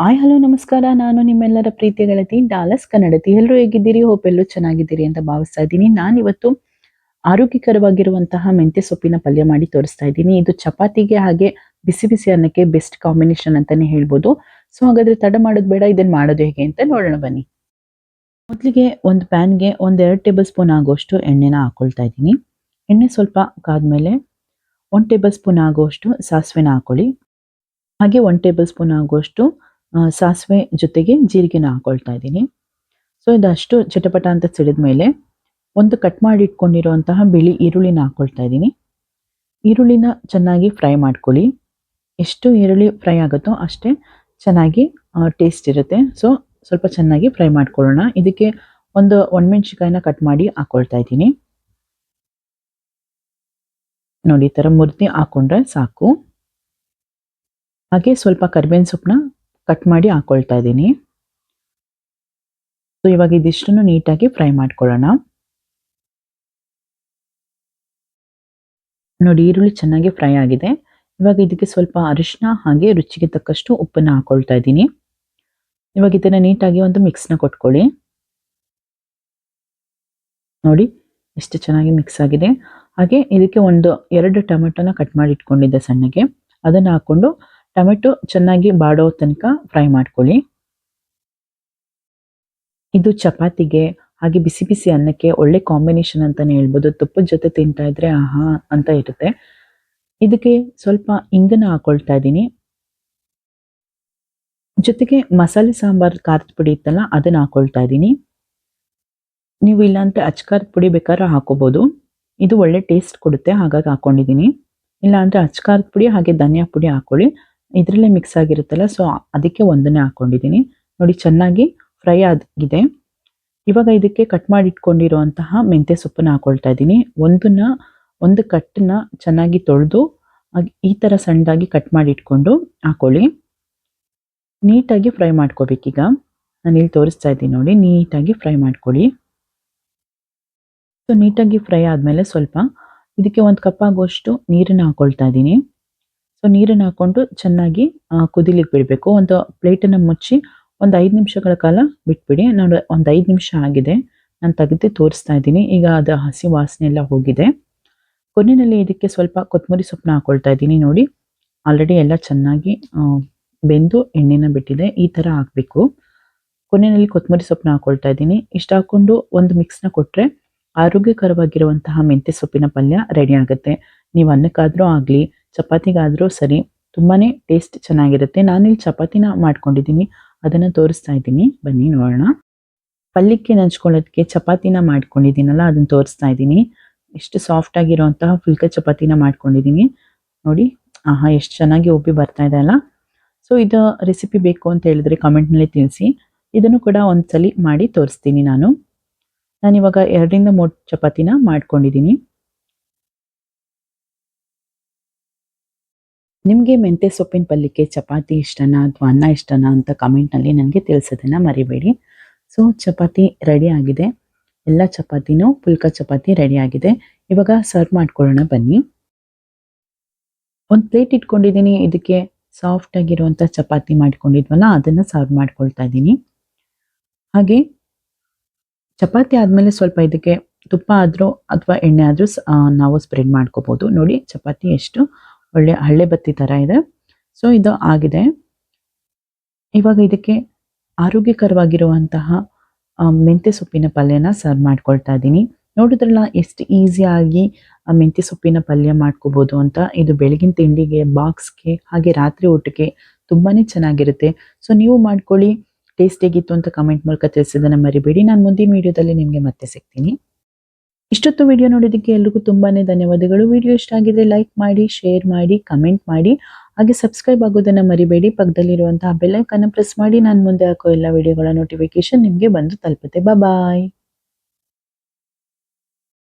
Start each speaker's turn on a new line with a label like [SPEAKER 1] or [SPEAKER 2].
[SPEAKER 1] Hi, hello, ನಮಸ್ಕಾರ. ನಾನು ನಿಮ್ಮೆಲ್ಲರ ಪ್ರೀತಿಯ ಗೆಳತಿ ಡಾಲಸ್ ಕನ್ನಡತಿ. ಎಲ್ಲರೂ ಹೇಗಿದ್ದೀರಿ? ಹೋಪ್ ಎಲ್ಲರೂ ಚೆನ್ನಾಗಿದ್ದೀರಿ ಅಂತ ಭಾವಿಸ್ತಾ ಇದ್ದೀನಿ. ನಾನಿವತ್ತು ಆರೋಗ್ಯಕರವಾಗಿರುವಂತಹ ಮೆಂತ್ಯ ಸೊಪ್ಪಿನ ಪಲ್ಯ ಮಾಡಿ ತೋರಿಸ್ತಾ ಇದ್ದೀನಿ. ಇದು ಚಪಾತಿಗೆ ಹಾಗೆ ಬಿಸಿ ಬಿಸಿ ಅನ್ನಕ್ಕೆ ಬೆಸ್ಟ್ ಕಾಂಬಿನೇಷನ್ ಅಂತಾನೆ ಹೇಳ್ಬೋದು. ಸೊ ಹಾಗಾದ್ರೆ ತಡ ಮಾಡೋದು ಬೇಡ ಇದನ್ನ ಮಾಡೋದು ಹೇಗೆ ಅಂತ ನೋಡೋಣ, ಬನ್ನಿ. ಮೊದಲಿಗೆ ಒಂದು ಪ್ಯಾನ್ಗೆ ಒಂದು ಎರಡು ಟೇಬಲ್ ಸ್ಪೂನ್ ಆಗೋಷ್ಟು ಎಣ್ಣೆನ ಹಾಕೊಳ್ತಾ ಇದ್ದೀನಿ. ಎಣ್ಣೆ ಸ್ವಲ್ಪ ಕಾದ್ಮೇಲೆ ಒಂದು ಟೇಬಲ್ ಸ್ಪೂನ್ ಆಗೋಷ್ಟು ಸಾಸಿವೆನ ಹಾಕೊಳ್ಳಿ. ಹಾಗೆ ಒಂದು ಟೇಬಲ್ ಸ್ಪೂನ್ ಆಗುವಷ್ಟು ಸಾಸಿವೆ ಜೊತೆಗೆ ಜೀರಿಗೆನ ಹಾಕೊಳ್ತಾ ಇದ್ದೀನಿ. ಸೊ ಇದಷ್ಟು ಚಟಪಟ ಅಂತ ಸಿಡಿದ ಮೇಲೆ ಒಂದು ಕಟ್ ಮಾಡಿ ಇಟ್ಕೊಂಡಿರುವಂತಹ ಬಿಳಿ ಈರುಳ್ಳಿನ ಹಾಕೊಳ್ತಾ ಇದ್ದೀನಿ. ಈರುಳ್ಳಿನ ಚೆನ್ನಾಗಿ ಫ್ರೈ ಮಾಡ್ಕೊಳ್ಳಿ. ಎಷ್ಟು ಈರುಳ್ಳಿ ಫ್ರೈ ಆಗುತ್ತೋ ಅಷ್ಟೇ ಚೆನ್ನಾಗಿ ಟೇಸ್ಟ್ ಇರುತ್ತೆ. ಸೊ ಸ್ವಲ್ಪ ಚೆನ್ನಾಗಿ ಫ್ರೈ ಮಾಡ್ಕೊಳ್ಳೋಣ. ಇದಕ್ಕೆ ಒಂದು ಒಣಮೆಣ್ಸಿಕಾಯಿನ ಕಟ್ ಮಾಡಿ ಹಾಕೊಳ್ತಾ ಇದ್ದೀನಿ. ನೋಡಿ, ಈ ಥರ ಮುರಿದಿ ಹಾಕೊಂಡ್ರೆ ಸಾಕು. ಹಾಗೆ ಸ್ವಲ್ಪ ಕರಿಬೇವಿನ ಸೊಪ್ಪನ್ನ ಕಟ್ ಮಾಡಿ ಹಾಕೊಳ್ತಾ ಇದ್ದೀನಿ. ಸೊ ಇವಾಗ ಇದಿಷ್ಟನ್ನು ನೀಟಾಗಿ ಫ್ರೈ ಮಾಡ್ಕೊಳ್ಳೋಣ. ನೋಡಿ, ಈರುಳ್ಳಿ ಚೆನ್ನಾಗಿ ಫ್ರೈ ಆಗಿದೆ. ಇವಾಗ ಇದಕ್ಕೆ ಸ್ವಲ್ಪ ಅರಿಶಿನ ಹಾಗೆ ರುಚಿಗೆ ತಕ್ಕಷ್ಟು ಉಪ್ಪನ್ನ ಹಾಕೊಳ್ತಾ ಇದ್ದೀನಿ. ಇವಾಗ ಇದನ್ನ ನೀಟಾಗಿ ಒಂದು ಮಿಕ್ಸ್ನ ಕೊಟ್ಕೊಳ್ಳಿ. ನೋಡಿ, ಎಷ್ಟು ಚೆನ್ನಾಗಿ ಮಿಕ್ಸ್ ಆಗಿದೆ. ಹಾಗೆ ಇದಕ್ಕೆ ಒಂದು ಎರಡು ಟೊಮೆಟೊನ ಕಟ್ ಮಾಡಿ ಇಟ್ಕೊಂಡಿದ್ದೆ ಸಣ್ಣಗೆ. ಅದನ್ನ ಹಾಕೊಂಡು ಟೊಮೆಟೊ ಚೆನ್ನಾಗಿ ಬಾಡೋ ತನಕ ಫ್ರೈ ಮಾಡ್ಕೊಳ್ಳಿ. ಇದು ಚಪಾತಿಗೆ, ಹಾಗೆ ಬಿಸಿ ಬಿಸಿ ಅನ್ನಕ್ಕೆ ಒಳ್ಳೆ ಕಾಂಬಿನೇಷನ್ ಅಂತಾನೆ ಹೇಳ್ಬೋದು. ತುಪ್ಪದ ಜೊತೆ ತಿಂತಾ ಇದ್ರೆ ಆಹಾ ಅಂತ ಇರುತ್ತೆ. ಇದಕ್ಕೆ ಸ್ವಲ್ಪ ಇಂಗನ ಹಾಕೊಳ್ತಾ ಇದ್ದೀನಿ. ಜೊತೆಗೆ ಮಸಾಲೆ ಸಾಂಬಾರ್ ಖಾರದ ಪುಡಿ ಇತ್ತಲ್ಲ, ಅದನ್ನ ಹಾಕೊಳ್ತಾ ಇದ್ದೀನಿ. ನೀವು ಇಲ್ಲಾಂದ್ರೆ ಅಚ್ಕಾರದ ಪುಡಿ ಬೇಕಾದ್ರೆ ಹಾಕೋಬಹುದು ಇದು ಒಳ್ಳೆ ಟೇಸ್ಟ್ ಕೊಡುತ್ತೆ, ಹಾಗಾಗಿ ಹಾಕೊಂಡಿದ್ದೀನಿ. ಇಲ್ಲಾಂದ್ರೆ ಅಚ್ಕಾರದ ಪುಡಿ ಹಾಗೆ ಧನಿಯಾ ಪುಡಿ ಹಾಕೊಳ್ಳಿ. ಇದರಲ್ಲೇ ಮಿಕ್ಸ್ ಆಗಿರುತ್ತಲ್ಲ ಸೊ ಅದಕ್ಕೆ ಒಂದನ್ನೇ ಹಾಕೊಂಡಿದ್ದೀನಿ. ನೋಡಿ, ಚೆನ್ನಾಗಿ ಫ್ರೈ ಆಗಿದೆ. ಇವಾಗ ಇದಕ್ಕೆ ಕಟ್ ಮಾಡಿ ಇಟ್ಕೊಂಡಿರುವಂತಹ ಮೆಂತ್ಯ ಸೊಪ್ಪನ್ನು ಹಾಕೊಳ್ತಾ ಇದ್ದೀನಿ. ಒಂದನ್ನ, ಒಂದು ಕಟ್ಟನ್ನ ಚೆನ್ನಾಗಿ ತೊಳೆದು ಈ ಥರ ಸಣ್ಣದಾಗಿ ಕಟ್ ಮಾಡಿ ಇಟ್ಕೊಂಡು ಹಾಕೊಳ್ಳಿ. ನೀಟಾಗಿ ಫ್ರೈ ಮಾಡ್ಕೋಬೇಕೀಗ. ನಾನು ಇಲ್ಲಿ ತೋರಿಸ್ತಾ ಇದ್ದೀನಿ ನೋಡಿ, ನೀಟಾಗಿ ಫ್ರೈ ಮಾಡ್ಕೊಳ್ಳಿ. ಸೊ ನೀಟಾಗಿ ಫ್ರೈ ಆದಮೇಲೆ ಸ್ವಲ್ಪ ಇದಕ್ಕೆ ಒಂದು ಕಪ್ ಆಗುವಷ್ಟು ನೀರನ್ನು ಹಾಕೊಳ್ತಾ ಇದ್ದೀನಿ. ಸೊ ನೀರನ್ನು ಹಾಕೊಂಡು ಚೆನ್ನಾಗಿ ಕುದಿಲಿಕ್ಕೆ ಬಿಡಬೇಕು. ಒಂದು ಪ್ಲೇಟನ್ನು ಮುಚ್ಚಿ ಒಂದು ಐದು ನಿಮಿಷಗಳ ಕಾಲ ಬಿಟ್ಬಿಡಿ. ನಾನು ಒಂದು ಐದು ನಿಮಿಷ ಆಗಿದೆ. ನಾನು ತೆಗೆದು ತೋರಿಸ್ತಾ ಇದ್ದೀನಿ. ಈಗ ಅದು ಹಸಿ ವಾಸನೆ ಎಲ್ಲ ಹೋಗಿದೆ. ಕೊನೆಯಲ್ಲಿ ಇದಕ್ಕೆ ಸ್ವಲ್ಪ ಕೊತ್ತಂಬರಿ ಸೊಪ್ಪನ್ನ ಹಾಕೊಳ್ತಾ ಇದ್ದೀನಿ. ನೋಡಿ, ಆಲ್ರೆಡಿ ಎಲ್ಲ ಚೆನ್ನಾಗಿ ಬೆಂದು ಎಣ್ಣೆನ ಬಿಟ್ಟಿದೆ. ಈ ಥರ ಹಾಕಬೇಕು. ಕೊನೆಯಲ್ಲಿ ಕೊತ್ತಂಬರಿ ಸೊಪ್ಪನ್ನ ಹಾಕೊಳ್ತಾ ಇದ್ದೀನಿ. ಇಷ್ಟು ಹಾಕ್ಕೊಂಡು ಒಂದು ಮಿಕ್ಸ್ನ ಕೊಟ್ಟರೆ ಆರೋಗ್ಯಕರವಾಗಿರುವಂತಹ ಮೆಂತ್ಯ ಸೊಪ್ಪಿನ ಪಲ್ಯ ರೆಡಿ ಆಗುತ್ತೆ. ನೀವು ಅನ್ನಕ್ಕಾದರೂ ಆಗಲಿ ಚಪಾತಿಗಾದರೂ ಸರಿ ತುಂಬಾ ಟೇಸ್ಟ್ ಚೆನ್ನಾಗಿರುತ್ತೆ. ನಾನಿಲ್ಲಿ ಚಪಾತಿನ ಮಾಡ್ಕೊಂಡಿದ್ದೀನಿ. ಅದನ್ನು ತೋರಿಸ್ತಾ ಇದ್ದೀನಿ. ಬನ್ನಿ ನೋಡೋಣ. ಪಲ್ಯಕ್ಕೆ ನಂಚ್ಕೊಳ್ಳೋದಕ್ಕೆ ಚಪಾತಿನ ಮಾಡ್ಕೊಂಡಿದ್ದೀನಲ್ಲ, ಅದನ್ನು ತೋರಿಸ್ತಾ ಇದ್ದೀನಿ. ಎಷ್ಟು ಸಾಫ್ಟ್ ಆಗಿರುವಂತಹ ಫುಲ್ಕ ಚಪಾತಿನ ಮಾಡ್ಕೊಂಡಿದ್ದೀನಿ. ನೋಡಿ, ಆಹಾ, ಎಷ್ಟು ಚೆನ್ನಾಗಿ ಉಬ್ಬಿ ಬರ್ತಾ ಇದೆ ಅಲ್ಲ. ಸೊ ಇದು ರೆಸಿಪಿ ಬೇಕು ಅಂತ ಹೇಳಿದ್ರೆ ಕಮೆಂಟ್ನಲ್ಲಿ ತಿಳಿಸಿ. ಇದನ್ನು ಕೂಡ ಒಂದ್ಸಲಿ ಮಾಡಿ ತೋರಿಸ್ತೀನಿ ನಾನು. ನಾನಿವಾಗ ಎರಡರಿಂದ ಮೂರು ಚಪಾತಿನ ಮಾಡ್ಕೊಂಡಿದ್ದೀನಿ. ನಿಮಗೆ ಮೆಂತ್ಯ ಸೊಪ್ಪಿನ ಪಲ್ಯಕ್ಕೆ ಚಪಾತಿ ಇಷ್ಟನಾ ಅಥವಾ ಅನ್ನ ಇಷ್ಟನಾ ಅಂತ ಕಮೆಂಟ್ನಲ್ಲಿ ನನಗೆ ತಿಳಿಸೋದನ್ನು ಮರಿಬೇಡಿ. ಸೊ ಚಪಾತಿ ರೆಡಿ ಆಗಿದೆ. ಎಲ್ಲ ಚಪಾತಿನೂ ಪುಲ್ಕ ಚಪಾತಿ ರೆಡಿ ಆಗಿದೆ. ಇವಾಗ ಸರ್ವ್ ಮಾಡ್ಕೊಳ್ಳೋಣ ಬನ್ನಿ. ಒಂದು ಪ್ಲೇಟ್ ಇಟ್ಕೊಂಡಿದ್ದೀನಿ. ಇದಕ್ಕೆ ಸಾಫ್ಟ್ ಆಗಿರುವಂಥ ಚಪಾತಿ ಮಾಡ್ಕೊಂಡಿದ್ವಲ್ಲ, ಅದನ್ನು ಸರ್ವ್ ಮಾಡ್ಕೊಳ್ತಾ ಇದ್ದೀನಿ. ಹಾಗೆ ಚಪಾತಿ ಆದಮೇಲೆ ಸ್ವಲ್ಪ ಇದಕ್ಕೆ ತುಪ್ಪ ಆದರೂ ಅಥವಾ ಎಣ್ಣೆ ಆದರೂ ನಾವು ಸ್ಪ್ರೆಡ್ ಮಾಡ್ಕೋಬೋದು. ನೋಡಿ, ಚಪಾತಿ ಎಷ್ಟು ಒಳ್ಳೆ ಹಳ್ಳೆ ಬತ್ತಿ ಥರ ಇದೆ. ಸೊ ಇದು ಆಗಿದೆ. ಇವಾಗ ಇದಕ್ಕೆ ಆರೋಗ್ಯಕರವಾಗಿರುವಂತಹ ಮೆಂತ್ಯ ಸೊಪ್ಪಿನ ಪಲ್ಯನ ಸರ್ವ್ ಮಾಡ್ಕೊಳ್ತಾ ಇದ್ದೀನಿ. ನೋಡಿದ್ರಲ್ಲ, ಎಷ್ಟು ಈಸಿಯಾಗಿ ಮೆಂತ್ಯ ಸೊಪ್ಪಿನ ಪಲ್ಯ ಮಾಡ್ಕೋಬೋದು ಅಂತ. ಇದು ಬೆಳಗಿನ ತಿಂಡಿಗೆ, ಬಾಕ್ಸ್ಗೆ, ಹಾಗೆ ರಾತ್ರಿ ಊಟಕ್ಕೆ ತುಂಬಾ ಚೆನ್ನಾಗಿರುತ್ತೆ. ಸೊ ನೀವು ಮಾಡ್ಕೊಳ್ಳಿ. ಟೇಸ್ಟ್ ಹೇಗಿತ್ತು ಅಂತ ಕಮೆಂಟ್ ಮೂಲಕ ತಿಳಿಸೋದನ್ನ ಮರಿಬೇಡಿ. ನಾನು ಮುಂದಿನ ವಿಡಿಯೋದಲ್ಲಿ ನಿಮಗೆ ಮತ್ತೆ ಸಿಗ್ತೀನಿ. ಇಷ್ಟೊತ್ತು ವಿಡಿಯೋ ನೋಡೋದಕ್ಕೆ ಎಲ್ರಿಗೂ ತುಂಬಾನೇ ಧನ್ಯವಾದಗಳು. ವಿಡಿಯೋ ಇಷ್ಟ ಆಗಿದ್ರೆ ಲೈಕ್ ಮಾಡಿ ಶೇರ್ ಮಾಡಿ ಕಮೆಂಟ್ ಮಾಡಿ. ಹಾಗೆ ಸಬ್ಸ್ಕ್ರೈಬ್ ಆಗೋದನ್ನ ಮರಿಬೇಡಿ. ಪಕ್ಕದಲ್ಲಿರುವಂತಹ ಬೆಲ್ಲೈಕನ್ನು ಪ್ರೆಸ್ ಮಾಡಿ. ನಾನು ಮುಂದೆ ಹಾಕೋ ಎಲ್ಲ ವಿಡಿಯೋಗಳ ನೋಟಿಫಿಕೇಶನ್ ನಿಮಗೆ ಬಂದು ತಲುಪುತ್ತೆ. ಬಾಯ್